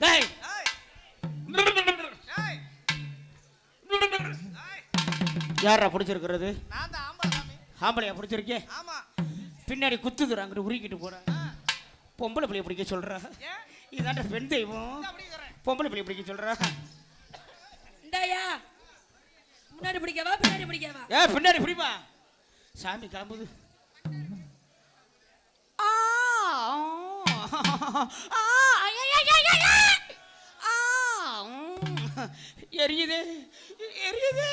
டேய் யாரா பிடிச்சிருக்கிறது ஆம்பளையா பிடிச்சிருக்கே ஆமா. பின்னாடி குத்துக்குறாங்க உருக்கிட்டு போறேன் பொம்பளை பிள்ளைய பிடிக்க சொல்றா. இதாண்ட பெண் தெய்வம். பொம்பளை பிள்ளைய பிடிக்க சொல்றா. இந்தாயா. முன்னாடி பிடிக்கவா பின்னாடி பிடிக்கவா? ஏ பின்னாடி பிடிப்பா. சாமி கிளம்புது. எரியுது எரியுது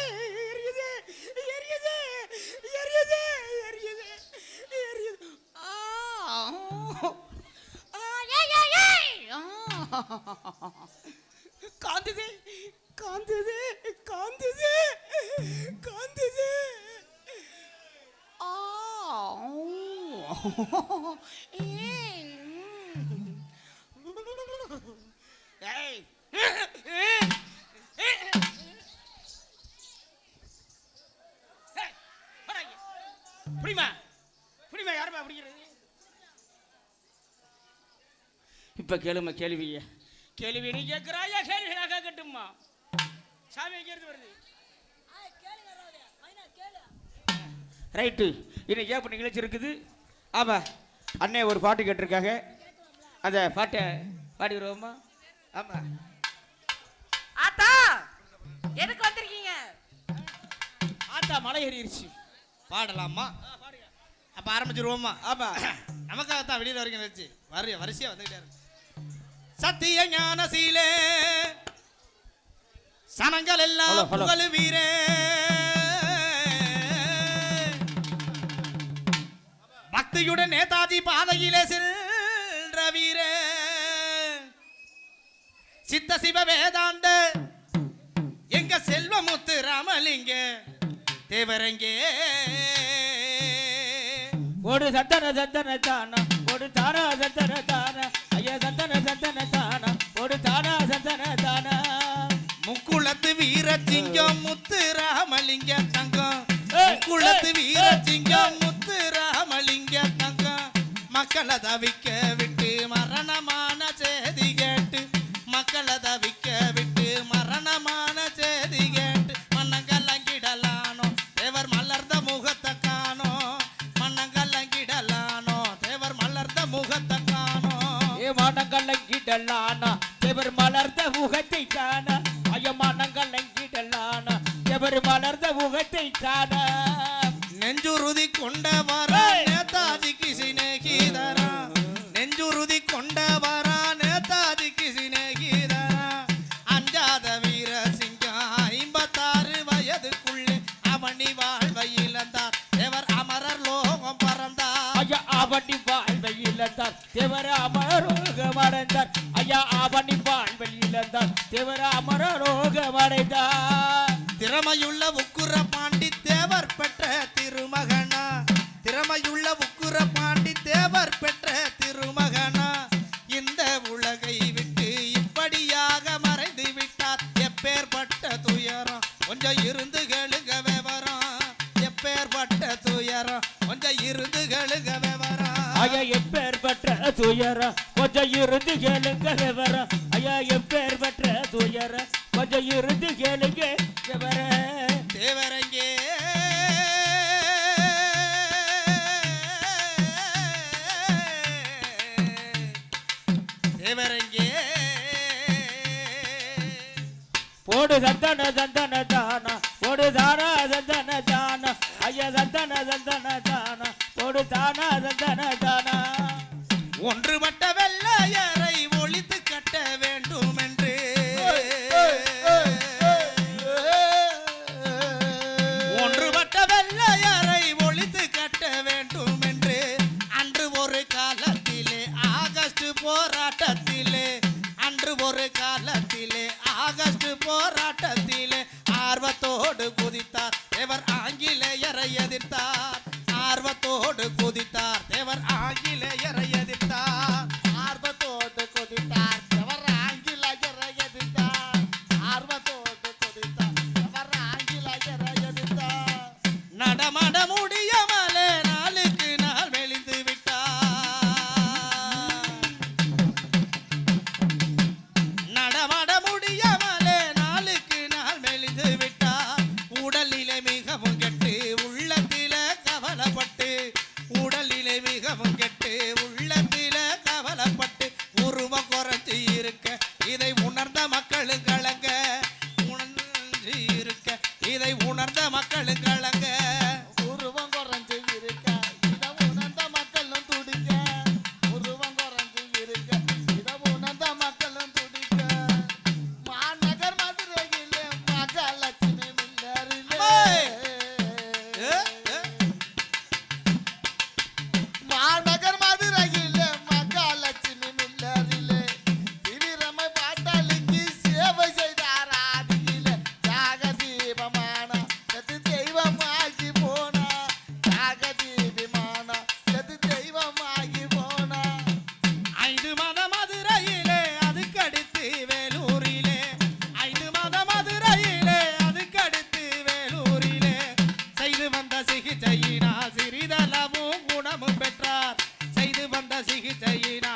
எரியுது எரியுது எரியுது எரியுது எரியுது. ஆ. காந்துது காந்துது காந்துது காந்துது. ஆ ஏய் புரியுமா? புரியுமா? யாருமா பிடிக்கிறது இப்போ கேளுமா கேள்விய கேள்வி நீ கேட்கிறாயா? கேள்வி நான் கேட்கட்டுமா சாமி எங்க இருந்து வருது? ரைட்டு. இன்னைக்கு ஏப்ப நிகழ்ச்சி இருக்குது. ஆமா அண்ணே ஒரு பாட்டு கேட்டிருக்காங்க. அந்த பாட்டை பாடிடுவோமா ஆமா. ஆத்தா எதுக்கு வந்திருக்கீங்க? ஆத்தா மலை ஏறிடுச்சு பாடலாமா? அப்ப ஆரம்பிச்சிருவோமா? ஆமா. நமக்காக தான் வெளியில வரைக்கும் வச்சு வரி வரிசையா வந்துகிட்டே இருக்கு. சத்திய ஞான சீலே சனங்கள் எல்லாம். புகழ் வீரே பக்தியுடன் நேதாஜி பாதையிலே சென்ற வீரே சித்த சிவ வேதாந்த எங்க செல்வமுத்து ராமலிங்க தேவரங்கே. ஒரு சத்தன சத்தன தானா ஒரு தானா சத்தன தானா ஐயா சத்தன சத்தன வீரசிங்கம் முத்து ராமலிங்க தங்கம். ஏய், முக்குளத்து ஏய், வீரசிங்கம் முத்து ராமலிங்க தங்கம் மக்களை தவிக்க காண நெஞ்சுறுதி கொண்டவர! நேதாஜிக்கு சிநேகிதரா. நெஞ்சுறுதி கொண்டவரா நேதாஜிக்கு சிநேகிதரா. அஞ்சாத வீர சிங்கம் ஐம்பத்தாறு வயதுக்குள்ளே அவனி வாழ்வை இழந்தார். தேவர் அமரர் லோகம் பறந்தார். ஐயா ஆவணி வாழ்வை இழந்தார். தேவர அமரோகம் அடைந்தார். ஐயா ஆவணி வாழ்வை இழந்தார். தேவர அமரோகம் அடைந்தார். திறமையுள்ள உக்குர பாண்டி தேவர் பெற்ற திருமகனா? திறமையுள்ள உக்குர பாண்டி தேவர் பெற்ற திருமகனா? இந்த உலகை விட்டு இப்படியாக மறைந்து விட்டார். எப்பேற்பட்ட துயரம்? கொஞ்சம் இருந்து கேளுங்க விவரம். எப்பேற்பட்ட துயரம்? கொஞ்சம் இருந்து கேளுங்க விவரம். ஐயா எப்பேற்பட்ட துயரம்? கொஞ்சம் இருந்து கேளுங்க விவரம். ஐயா எப்பேர் பெற்ற துயரம்? கொஞ்சம் இருந்து கேளுங்க விவரம் தேவரங்கே. தேவரங்கே. போடு சந்தன சந்தன தானா. போடு தானா சந்தன தானா. ஐயா சந்தன சந்தன தானா. போடு தானா சந்தன தானா தந்த சிகிச்சையினால்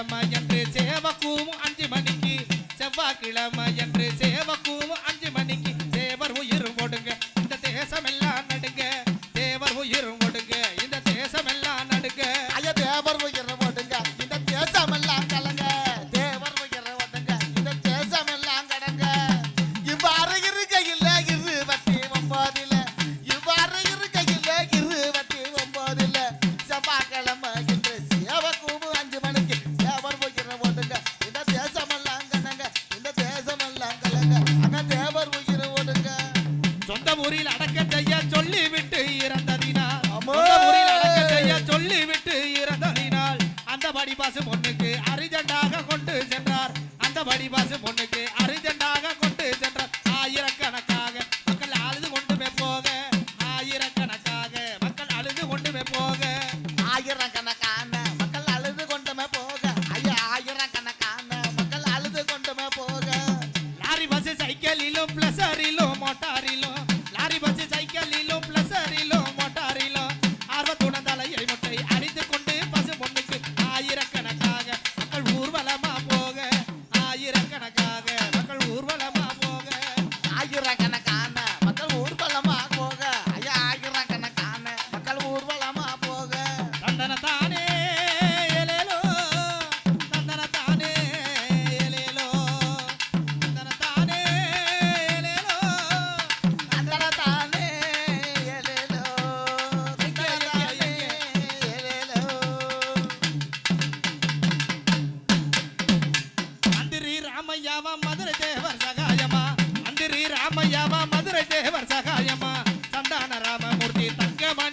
செவ்வாய்க்கிழமை என்று சேவக்கூம் அஞ்சு மணிக்கு செவ்வாய்க்கிழமை என்று சேவ அந்த படிபாசு பொண்ணுக்கு அரிஜண்டாக கொண்டு சென்றார். அந்த படிபாசு பொண்ணுக்கு